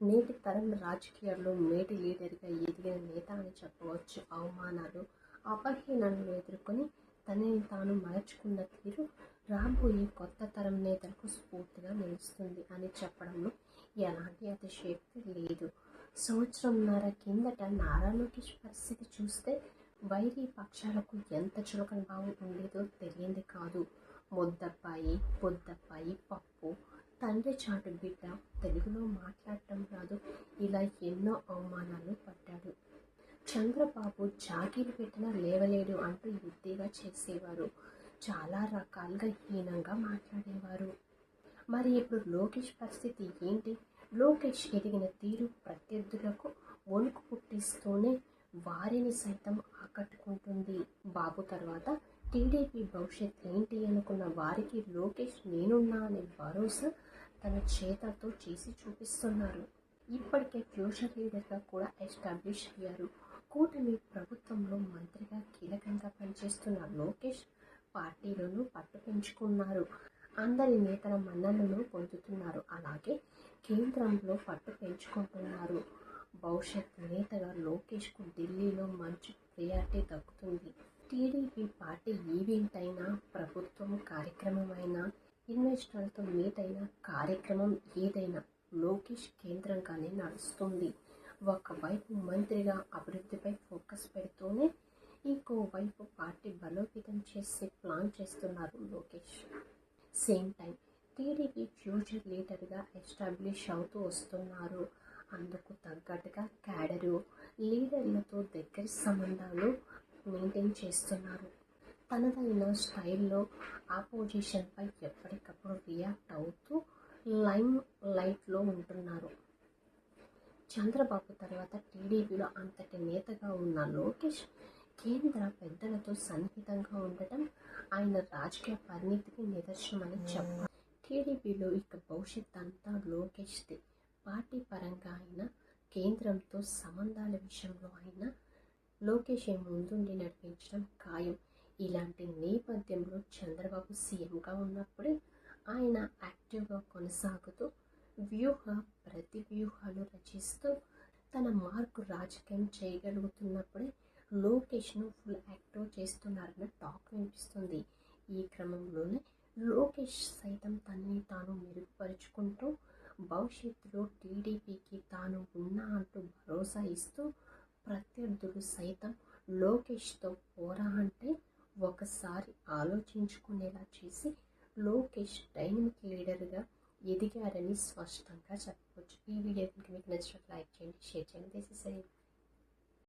నేటి తరం రాజకీయాల్లో మేటి లీడర్గా ఎదిగిన నేత అని చెప్పవచ్చు. అవమానాలు అపహీనలను ఎదుర్కొని తనని తాను మరచుకున్న తీరు రాబోయే కొత్త తరం నేతలకు స్ఫూర్తిగా నిలుస్తుంది అని చెప్పడంలో ఎలాంటి అతిశయోక్తి లేదు. సంవత్సరంన్నర కిందట నారా లోకేష్ పరిస్థితి చూస్తే వైరీ పక్షాలకు ఎంత చులకన భావం ఉండేదో తెలియంది కాదు. ముద్దబ్బాయి పొద్దబ్బాయి పప్పు తండ్రి చాటు బిడ్డ తెలుగులో మాట్లాడటం రాదు. ఇలా ఎన్నో అవమానాలు పడ్డాడు. చంద్రబాబు జాకీలు పెట్టినా లేవలేడు అంటూ ఎద్దేగా చేసేవారు. చాలా రకాలుగా హీనంగా మాట్లాడేవారు. మరి ఇప్పుడు లోకేష్ పరిస్థితి ఏంటి? లోకేష్ ఎదిగిన తీరు ప్రత్యర్థులకు వణుకు పుట్టిస్తూనే వారిని సైతం ఆకట్టుకుంటుంది. బాబు తర్వాత టీడీపీ భవిష్యత్ ఏంటి అనుకున్న వారికి లోకేష్ నేనున్నా అనే భరోసా తన చేతతో చేసి చూపిస్తున్నారు. ఇప్పటికే ఫ్యూచర్ లీడర్గా కూడా ఎస్టాబ్లిష్ అయ్యారు. కూటమి ప్రభుత్వంలో మంత్రిగా కీలకంగా పనిచేస్తున్న లోకేష్ పార్టీలను పట్టు పెంచుకున్నారు అందరి నేతల మన్ననలు పొందుతున్నారు. అలాగే కేంద్రంలో పట్టు పెంచుకుంటున్నారు. భవిష్యత్ నేతగా లోకేష్కు ఢిల్లీలో మంచి ప్రియారిటీ దక్కుతుంది. టీడీపీ పార్టీ ఈవెంట్ అయినా ప్రభుత్వం కార్యక్రమం అయినా ఇన్వెస్టర్లతో మీట్ అయిన కార్యక్రమం ఏదైనా లోకేష్ కేంద్రంగానే నడుస్తుంది. ఒకవైపు మంత్రిగా అభివృద్ధిపై ఫోకస్ పెడుతూనే ఇంకోవైపు పార్టీ బలోపేతం చేసే ప్లాన్ చేస్తున్నారు Lokesh. Same time TDP future లీడర్గా ఎస్టాబ్లిష్ అవుతూ వస్తున్నారు. అందుకు తగ్గట్టుగా క్యాడరు లీడర్లతో దగ్గర సంబంధాలు మెయింటైన్ చేస్తున్నారు. తనదైన స్టైల్లో ఆపోజిషన్పై ఎప్పటికప్పుడు రియాక్ట్ అవుతూ లైమ్ లైట్లో ఉంటున్నారు. చంద్రబాబు తర్వాత టీడీపీలో అంతటి నేతగా ఉన్న లోకేష్ కేంద్ర పెద్దలతో సన్నిహితంగా ఉండటం ఆయన రాజకీయ పరిణితికి నిదర్శనమని చెప్పాలి టీడీపీలో ఇక భవిష్యత్ అంతా లోకేష్ది. పార్టీ పరంగా అయినా కేంద్రంతో సంబంధాల విషయంలో అయినా లోకేష్ ముందుండి నడిపించడం ఖాయం. ఇలాంటి నేపథ్యంలో చంద్రబాబు సీఎంగా ఉన్నప్పుడే ఆయన యాక్టివ్గా కొనసాగుతూ వ్యూహ ప్రతి వ్యూహాలు రచిస్తూ తన మార్కు రాజకీయం చేయగలుగుతున్నప్పుడే లోకేష్ను ఫుల్ యాక్టివ్ చేస్తున్నారన్న టాక్ వినిపిస్తుంది. ఈ క్రమంలోనే లోకేష్ సైతం తనని తాను మెరుగుపరుచుకుంటూ భవిష్యత్తులో టీడీపీకి తాను ఉన్నా అంటూ భరోసా ఇస్తూ ప్రత్యర్థులు సైతం లోకేష్తో పోరా అంటే ఒకసారి ఆలోచించుకునేలా చేసి లోకేష్ డైనమిక్ లీడర్గా ఎదిగారని స్పష్టంగా చెప్పవచ్చు ఈ వీడియో కనుక మీకు నచ్చినట్లు లైక్ చేయండి షేర్ చేయండి. This is